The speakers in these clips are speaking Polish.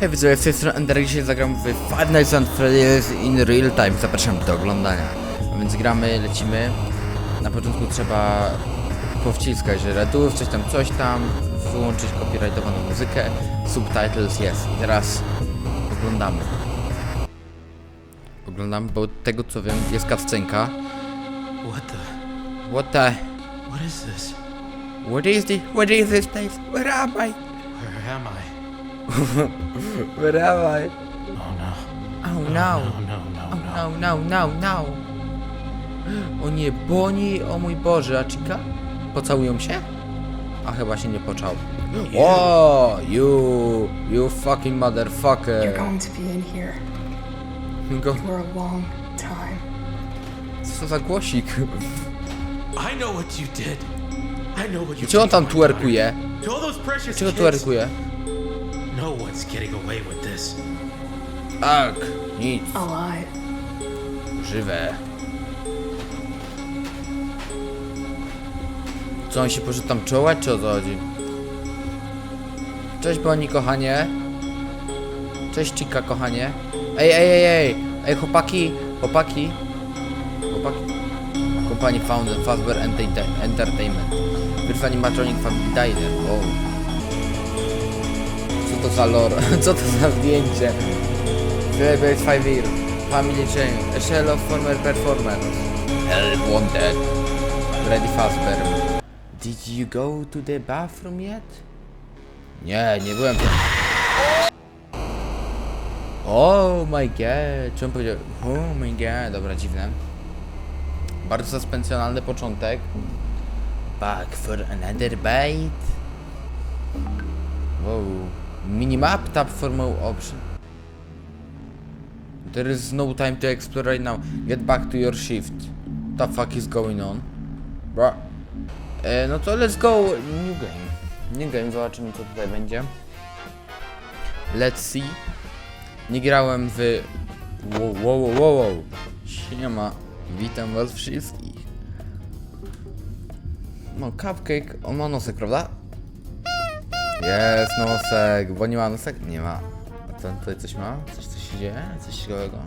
Hej widzowie, z tej strony Ender, dzisiaj zagram w Five Nights at Freddy's in Real Time, zapraszam do oglądania. A więc gramy, lecimy. Na początku trzeba powciskać redów, coś tam, coś tam, wyłączyć copyrightowaną muzykę, subtitles jest. I teraz oglądamy. Oglądamy, bo tego co wiem, jest kawcenka. What the? What the... What is this? What is this? What is this place? Where am I? Where am I? Where am I? Oh no. Oh no. No, no, no, no. No, no, no, no. O nie, Boni, o mój Boże, a Chica? Pocałują się? A chyba się nie poczał. O, you, you fucking You're motherfucker. going to be in here Go, for a long time. co za głosik? I know what you did. I know what you Czy on did tam to my daughter. twerkuje? To all those precious Czego kids. twerkuje? No one's getting away with this. Tak, nic, Alive. żywe. Co, on się poszedł tam czołać, czy o co chodzi? Cześć Boni, kochanie. Cześć Chica, kochanie. Ej, ej, ej, ej, ej, chłopaki, chłopaki. Chłopaki. Kompanii Found Fazbear Enter- Entertainment. Wyrs animatronic Family Diner. O. Co to za lore? Co to za zdjęcie? Celebrate 5 year. Family Chain. A shell of former performers. Hell wanted. Freddy Fazbear. Did you go to the bathroom yet? Nie, nie byłem tam. Oh my god. Czemu powiedział? Oh my god. Dobra, dziwne. Bardzo suspensjonalny początek. Back for another bite. Wow. Minimap tap for more option. There is no time to explore right now. Get back to your shift. What the fuck is going on? Bro. E, no to let's go new game. New game, zobaczymy co tutaj będzie. Let's see. Nie grałem w... Wow, wow, wow, wow. Siema. Witam was wszystkich. No, cupcake, on ma nosek, prawda? Jest nosek, bo nie ma nosek? Nie ma. A ten tutaj coś ma? Coś, coś się dzieje? Coś ciekawego?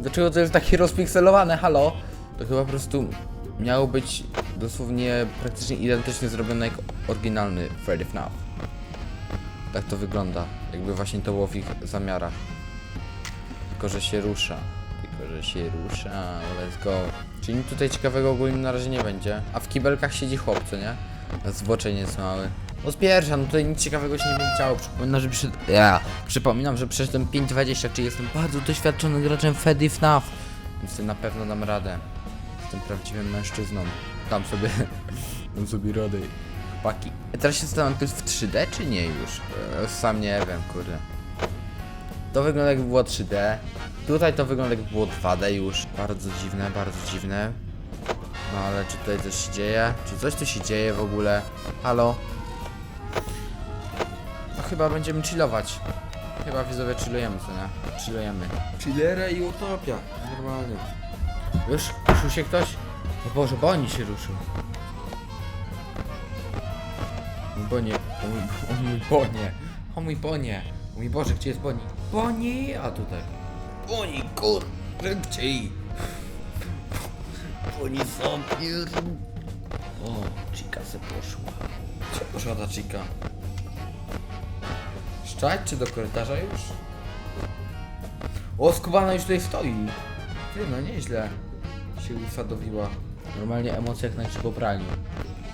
Dlaczego to jest takie rozpikselowane? Halo? To chyba po prostu miało być dosłownie praktycznie identycznie zrobione jak oryginalny Freddy FNAF. Tak to wygląda. Jakby właśnie to było w ich zamiarach. Tylko, że się rusza. Tylko, że się rusza. Let's go. Czyli nic tutaj ciekawego ogólnie na razie nie będzie. A w kibelkach siedzi chłop, co nie? Zboczeniec mały. No z pierwsza, no tutaj nic ciekawego się nie będzie działo. Przypominam, że przyszedł... Ja. Przypominam, że przeszedłem 5.20, czyli jestem bardzo doświadczonym graczem Freddy FNAF. Więc na pewno dam radę. Jestem prawdziwym mężczyzną. Tam sobie... Dam sobie radę. Chłopaki. Ja teraz się zastanawiam, to jest w 3D czy nie już? E, Sam nie wiem, kurde. To wygląda jakby było 3D. Tutaj to wygląda jakby było 2D już. Bardzo dziwne, bardzo dziwne. No ale czy tutaj coś się dzieje? Czy coś tu się dzieje w ogóle? Halo? No chyba będziemy chillować. Chyba widzowie chillujemy, co nie? Chillujemy. Chillera i utopia. Normalnie. Już? Ruszył się ktoś? O Boże, Boni się ruszył. Mój Bonie. O mój, o mój Bonie. O mój Bonie. O mój Boże, gdzie jest Boni? Boni! A tutaj. Boni, kur... Szybciej! Boni zapier... O, Chica se poszła. Gdzie poszła ta Chica? Szczać czy do korytarza już? O, skubana już tutaj stoi. Ty, no nieźle. Się usadowiła. Normalnie emocje jak na grzybobraniu.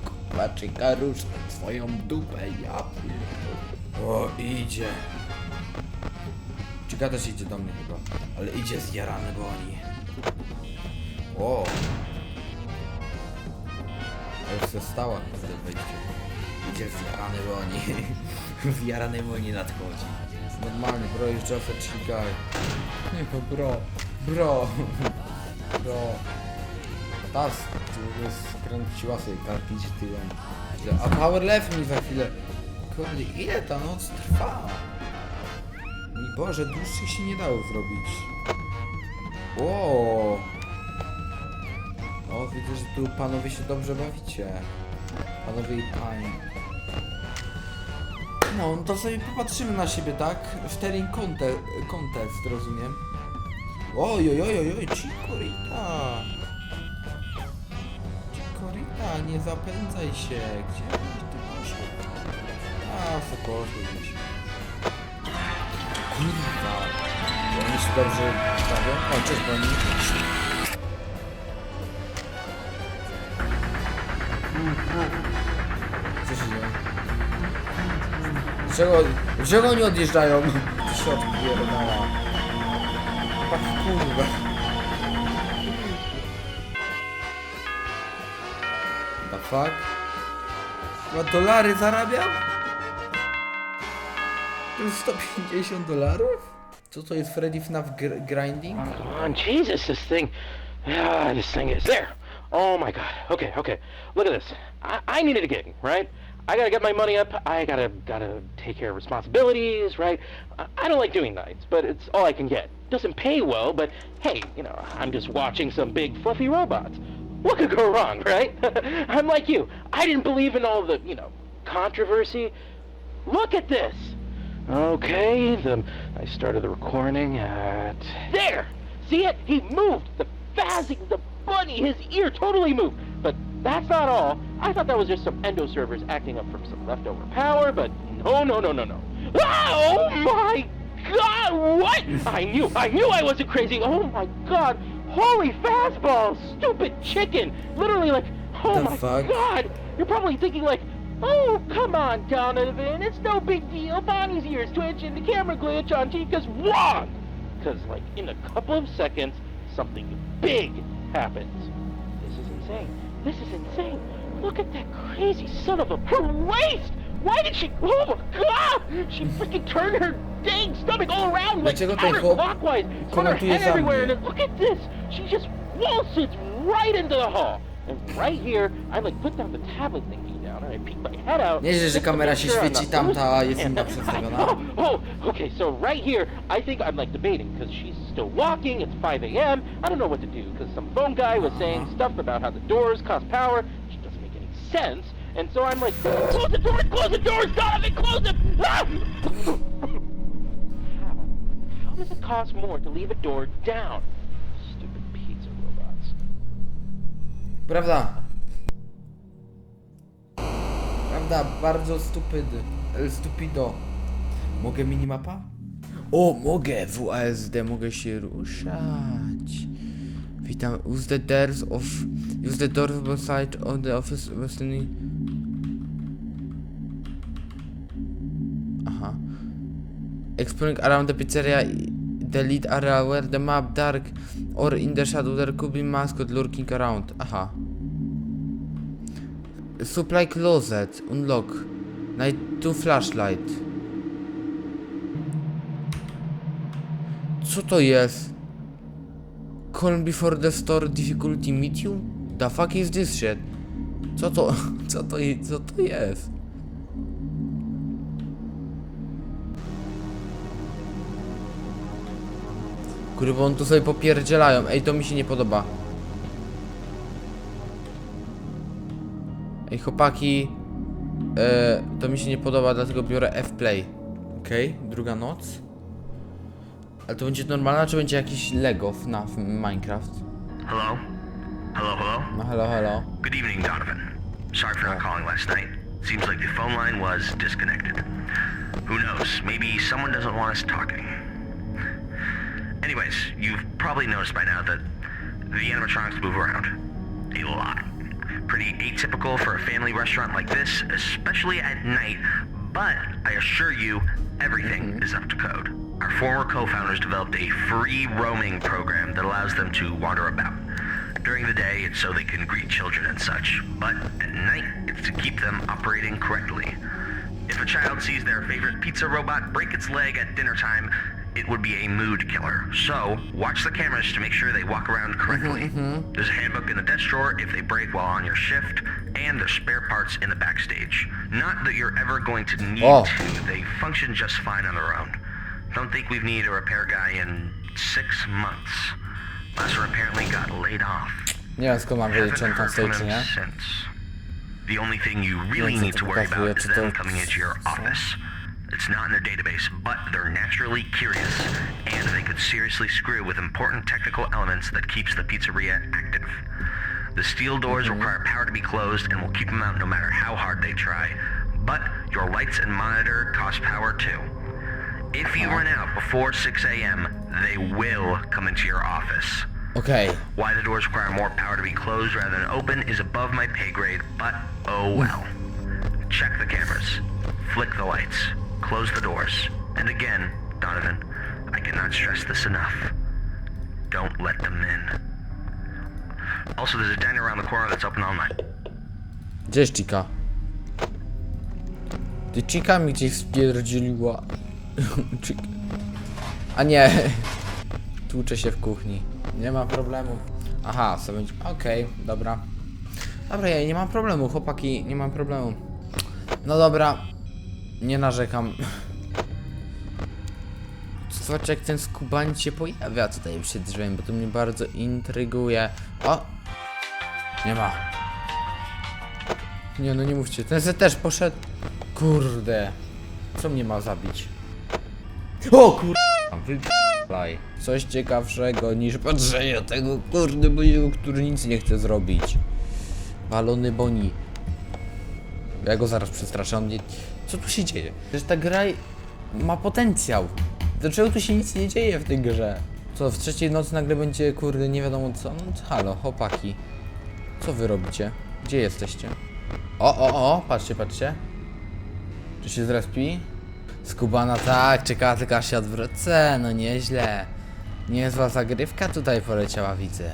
Kurwa, Chica, rusz swoją dupę, ja. O, idzie. Chica też idzie do mnie chyba. Ale idzie zjarany, bo oni... O! A już się stała w tym wejściu. Idzie zjarany, bo oni... Zjarany, bo oni nadchodzi. Jest normalny, bro, już Joseph Chica. Nie, bo bro. Bro. Bro. Tas, w ogóle skręciła sobie karpić tyłem. A power left mi za chwilę. Kurde, ile ta noc trwa? Mój Boże, dłuższych się nie dało zrobić. Ło. Widzę, że tu panowie się dobrze bawicie. Panowie i panie. No, to sobie popatrzymy na siebie, tak? Sharing conte- contest, rozumiem. Oj, oj, oj, oj, Chikorita. Chikorita, nie zapędzaj się. Gdzie ty poszedł? A, co poszedł gdzieś. Kurwa. Oni się dobrze bawią? O, cześć, Boni. Dlaczego, dlaczego oni odjeżdżają? Ty się odpierdala. Tak kurwa. The fuck? Chyba dolary jest 150 dolarów? Co to jest Freddy FNAF gr grinding? Come on, Jesus, this thing. Ah, this thing is there. Oh my God. Okay, okay. Look at this. I, I needed a gig, right? I gotta get my money up. I gotta gotta take care of responsibilities, right? I, don't like doing nights, but it's all I can get. Doesn't pay well, but hey, you know, I'm just watching some big fluffy robots. What could go wrong, right? I'm like you. I didn't believe in all the, you know, controversy. Look at this. Okay, the I started the recording at there. See it? He moved. The phasing, the bunny, his ear totally moved. But that's not all. I thought that was just some endo servers acting up from some leftover power, but no, no, no, no, no. Oh my God! What? I knew. I knew I wasn't crazy. Oh my God! Holy fastball! Stupid chicken! Literally, like, oh The my fuck? God! You're probably thinking like, oh, come on, Donovan, it's no big deal. Bonnie's ears twitch and the camera glitch on Tika's wrong. Because, like, in a couple of seconds, something big happens. This is insane. This is insane. Look at that crazy son of a her waist. Why did she? Oh my God! She freaking turned her dang stomach all around like Dlaczego ten chłop counterclockwise. It's on her head everywhere, and then look at this. She just waltzes right into the hall. And right here, I like put down the tablet thingy down, and I peek my head out. Nieźle, że kamera się świeci, tamta losing. jest inna przedstawiona. Oh, oh, okay. So right here, I think I'm like debating because she's still walking. It's 5 a.m. I don't know what to do because some phone guy was saying stuff about how the doors cost power, which doesn't make any sense. And so I'm like, close the doors, close the doors, Donovan, close them. Ah! How? How does it cost more to leave a door down? Prawda? Prawda, bardzo stupidy. El stupido. Mogę minimapa? O, mogę! WASD, mogę się ruszać. Witam. Use the doors of... Use the doors beside on the office western... Aha. Exploring around the pizzeria, the lead area where the map dark or in the shadow there could be mascot lurking around. Aha. Supply closet, unlock. Night to flashlight. Co to jest? Call before the store difficulty medium? The fuck is this shit? Co to, co to, co to jest? Kurwa, on tu sobie popierdzielają. Ej, to mi się nie podoba. Ej, chłopaki. E, to mi się nie podoba, dlatego biorę F-Play. Okej, druga noc. Ale to będzie normalna, czy będzie jakiś Lego FNAF Minecraft? Hello? Hello, hello? No hello, hello. Good evening, Donovan. Sorry for not calling last night. Seems like the phone line was disconnected. Who knows? Maybe someone doesn't want us talking. Anyways, you've probably noticed by now that the animatronics move around. A lot. Pretty atypical for a family restaurant like this, especially at night, but I assure you, everything mm-hmm. is up to code. Our former co-founders developed a free roaming program that allows them to wander about. During the day, it's so they can greet children and such, but at night, it's to keep them operating correctly. If a child sees their favorite pizza robot break its leg at dinner time, it would be a mood killer. So, watch the cameras to make sure they walk around correctly. There's a handbook in the desk drawer if they break while on your shift, and there's spare parts in the backstage. Not that you're ever going to need Oh. to, they function just fine on their own. Don't think we've needed a repair guy in six months. One apparently got laid off. Nie wiem skąd mam wiedzieć, czy on tam stoi, from czy nie. since. The only thing you really need to worry about is them coming into your office. It's not in their database, but they're naturally curious, and they could seriously screw with important technical elements that keeps the pizzeria active. The steel doors require power to be closed and will keep them out no matter how hard they try. But your lights and monitor cost power too. If you uh-huh. run out before 6 a.m., they will come into your office. Okay. Why the doors require more power to be closed rather than open is above my pay grade, but oh well. Check the cameras. Flick the lights. Close the doors. And again, Donovan, I cannot stress this enough. Don't let them in. Also, there's a diner around the corner that's open all night. Chica? Ty Chica mi gdzieś spierdzieliła. A nie. Tłuczę się w kuchni. Nie ma problemu. Aha, sobie będzie. Okej, dobra. Dobra, ja nie mam problemu, chłopaki, nie mam problemu. No dobra. Nie narzekam. Zobacz jak ten skubań się pojawia tutaj przed drzwiami, bo to mnie bardzo intryguje. O! Nie ma. Nie no nie mówcie, ten se też poszedł. Kurde. Co mnie ma zabić? O. Wyplaj. Coś ciekawszego niż patrzenie tego kurde boju, który nic nie chce zrobić. Balony Boni. Ja go zaraz przestraszę, on. Co tu się dzieje? Przecież ta gra ma potencjał. Dlaczego tu się nic nie dzieje w tej grze? Co, w trzeciej nocy nagle będzie, kurde, nie wiadomo co? No halo, chłopaki. Co wy robicie? Gdzie jesteście? O, o, o, patrzcie, patrzcie. Czy się zrespi? Skubana tak, czekała tylko aż się odwrócę, no nieźle. Niezła zagrywka tutaj poleciała, widzę.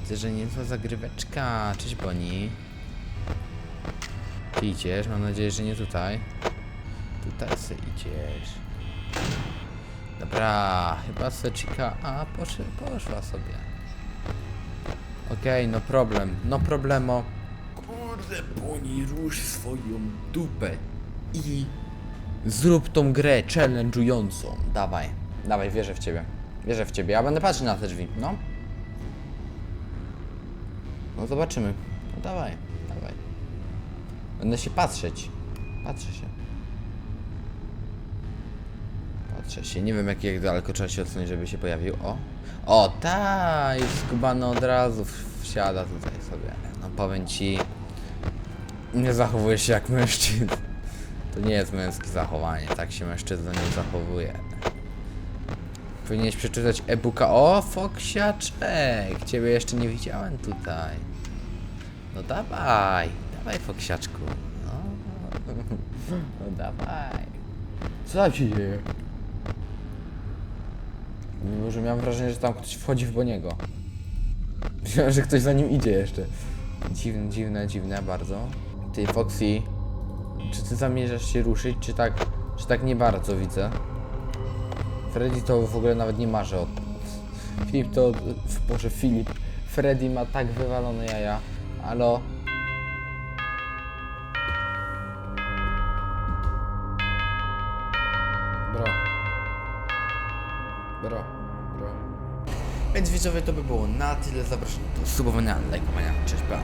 Widzę, że niezła zagryweczka. Cześć Boni. Ty idziesz, mam nadzieję, że nie tutaj. Tutaj se idziesz. Dobra, chyba se Chica... A, poszła, poszła sobie. Okej, no problem, no problemo. Kurde, Boni, rusz swoją dupę i zrób tą grę challenge'ującą. Dawaj, dawaj, wierzę w ciebie. Wierzę w ciebie, ja będę patrzył na te drzwi, no. No zobaczymy. No dawaj. Będę się patrzeć. Patrzę się. Patrzę się. Nie wiem jak, jak daleko trzeba się odsunąć, żeby się pojawił. O! O, ta i skubano od razu wsiada tutaj sobie. No powiem ci. Nie zachowuje się jak mężczyzna. To nie jest męskie zachowanie. Tak się mężczyzna nie zachowuje. Powinieneś przeczytać e-booka. O, Foksiaczek! Ciebie jeszcze nie widziałem tutaj. No dawaj, dawaj Foksiaczku. No, no dawaj. Co tam się dzieje? Mimo, że miałem wrażenie, że tam ktoś wchodzi w Boniego. Myślałem, że ktoś za nim idzie jeszcze. Dziwne, dziwne, dziwne bardzo. Ty, Foxy, czy ty zamierzasz się ruszyć, czy tak, czy tak nie bardzo widzę? Freddy to w ogóle nawet nie marzy o... Filip to... Boże, Filip. Freddy ma tak wywalone jaja. Alo? Widzowie to by było na tyle. Zapraszam do subowania, lajkowania. Cześć, pa.